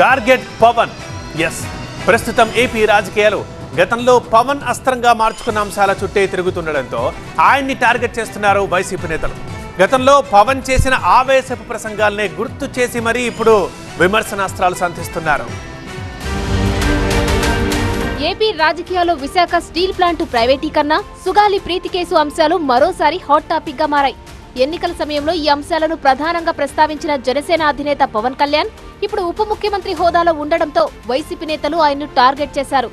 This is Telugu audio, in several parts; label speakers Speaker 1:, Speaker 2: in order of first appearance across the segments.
Speaker 1: టార్గెట్ పవన్. ఎస్ ప్రస్తుతం ఏపీ రాజకీయాలు గతంలో పవన్ అస్త్రంగా మార్చుకున్న అంశాల చుట్టే తిరుగుతుండడంతో ఆయన్ని టార్గెట్ చేస్తున్నారు వైసీపీ నేతలు. గతంలో పవన్ చేసిన ఆవేశపు ప్రసంగాల్నే గుర్తు చేసి మరీ ఇప్పుడు విమర్శనాస్త్రాలు సంధిస్తున్నారు.
Speaker 2: ఏపీ రాజకీయాల్లో విశాఖ స్టీల్ ప్లాంట్ ప్రైవేటీకరణ సుగాలి ప్రీతి కేసు అంశాలు మరోసారి హాట్ టాపిక్గా మారాయి. ఎన్నికల సమయంలో ఈ అంశాలను ప్రధానంగా ప్రస్తావించిన జనసేన అధినేత పవన్ కళ్యాణ్ ఇప్పుడు ఉప ముఖ్యమంత్రి హోదాలో ఉండడంతో వైసీపీ నేతలు ఆయన్ను టార్గెట్ చేశారు.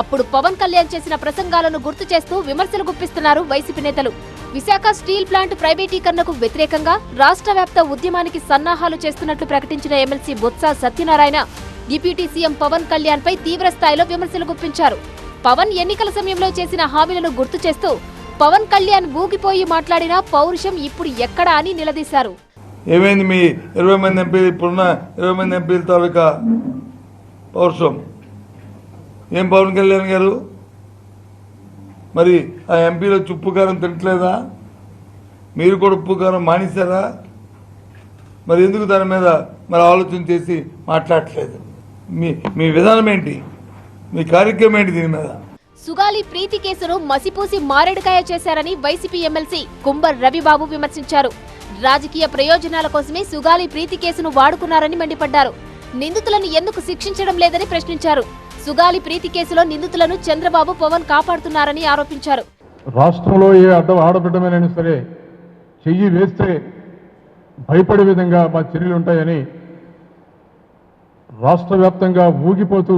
Speaker 2: అప్పుడు పవన్ కళ్యాణ్ చేసిన ప్రసంగాలను గుర్తు చేస్తూ విమర్శలు గుప్పిస్తున్నారు వైసీపీ నేతలు. విశాఖ స్టీల్ ప్లాంట్ ప్రైవేటీకరణకు వ్యతిరేకంగా రాష్ట్ర వ్యాప్త ఉద్యమానికి సన్నాహాలు చేస్తున్నట్లు ప్రకటించిన MLC Botsa Satyanarayana deputy CM Pawan Kalyan పై తీవ్ర స్థాయిలో విమర్శలు గుప్పించారు. పవన్ ఎన్నికల సమయంలో చేసిన హామీలను గుర్తు చేస్తూ పవన్ కళ్యాణ్ ఊగిపోయి మాట్లాడిన పౌరుషం ఇప్పుడు ఎక్కడా అని నిలదీశారు.
Speaker 3: ఏమైంది మీ ఇరవై మంది ఎంపీలు ఇప్పుడున్న ఇరవై మంది ఎంపీల తాలూకా పౌరుషం ఏం పవన్ కళ్యాణ్ గారు? మరి ఆ ఎంపీలో ఉప్పు కారం తినట్లేదా? మీరు కూడా ఉప్పు కారం మానేశారా? మరి ఎందుకు దాని మీద మరి ఆలోచన చేసి మాట్లాడట్లేదు? మీ మీ విధానం ఏంటి? మీ కార్యక్రమం ఏంటి దీని మీద?
Speaker 2: సుగాలి ప్రీతి కేసును మసిపూసి మారేడుకాయ చేశారని వైసీపీ ఎమ్మెల్సీ కుంబర్ రవిబాబు విమర్శించారు. రాజకీయ ప్రయోజనాల కోసమే సుగాలి ప్రీతి కేసును వాడుకున్నారని మండిపడ్డారు. నిందితులను ఎందుకు శిక్షించడం లేదని ప్రశ్నించారు. సుగాలి ప్రీతి కేసులో నిందితులను చంద్రబాబు పవన్ కాపాడుతున్నారని ఆరోపించారు.
Speaker 4: రాష్ట్రంలో ఏ అడ్డ ఆడబిడ్డమైనా సరే చెయ్యి వేస్తే భయపడే విధంగా మా చర్యలు ఉంటాయని రాష్ట్ర వ్యాప్తంగా ఊగిపోతూ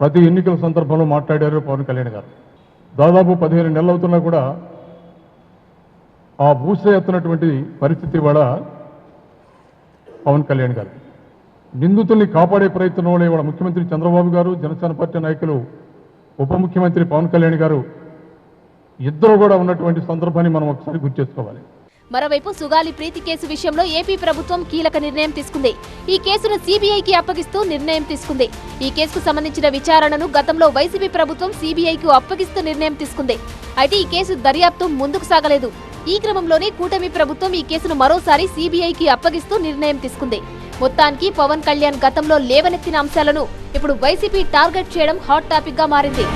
Speaker 4: ప్రతి ఎన్నికల సందర్భంలో మాట్లాడారు పవన్ కళ్యాణ్ గారు. దాదాపు పదిహేను నెలలు అవుతున్నా కూడా ఆ ఊసే ఎత్తున్నటువంటి పరిస్థితి ఇవాళ పవన్ కళ్యాణ్ గారు. నిందితుల్ని కాపాడే ప్రయత్నంలో ఇవాళ ముఖ్యమంత్రి చంద్రబాబు గారు జనసేన పార్టీ నాయకులు ఉప ముఖ్యమంత్రి పవన్ కళ్యాణ్ గారు ఇద్దరు కూడా ఉన్నటువంటి సందర్భాన్ని మనం ఒకసారి గుర్తు చేసుకోవాలి.
Speaker 2: మరోవైపు సుగాలి ప్రీతి కేసు విషయంలో ఏపీ ప్రభుత్వం కీలక నిర్ణయం తీసుకుంది. ఈ కేసును సీబీఐకి అప్పగిస్తూ నిర్ణయం తీసుకుంది. ఈ కేసుకు సంబంధించిన విచారణను గతంలో వైసీపీ ప్రభుత్వం సీబీఐకి అప్పగిస్తూ నిర్ణయం తీసుకుంది. అయితే ఈ కేసు దర్యాప్తు ముందుకు సాగలేదు. ఈ క్రమంలోనే కూటమి ప్రభుత్వం ఈ కేసును మరోసారి సీబీఐకి అప్పగిస్తూ నిర్ణయం తీసుకుంది. మొత్తానికి పవన్ కళ్యాణ్ గతంలో లేవనెత్తిన అంశాలను ఇప్పుడు వైసీపీ టార్గెట్ చేయడం హాట్ టాపిక్గా మారింది.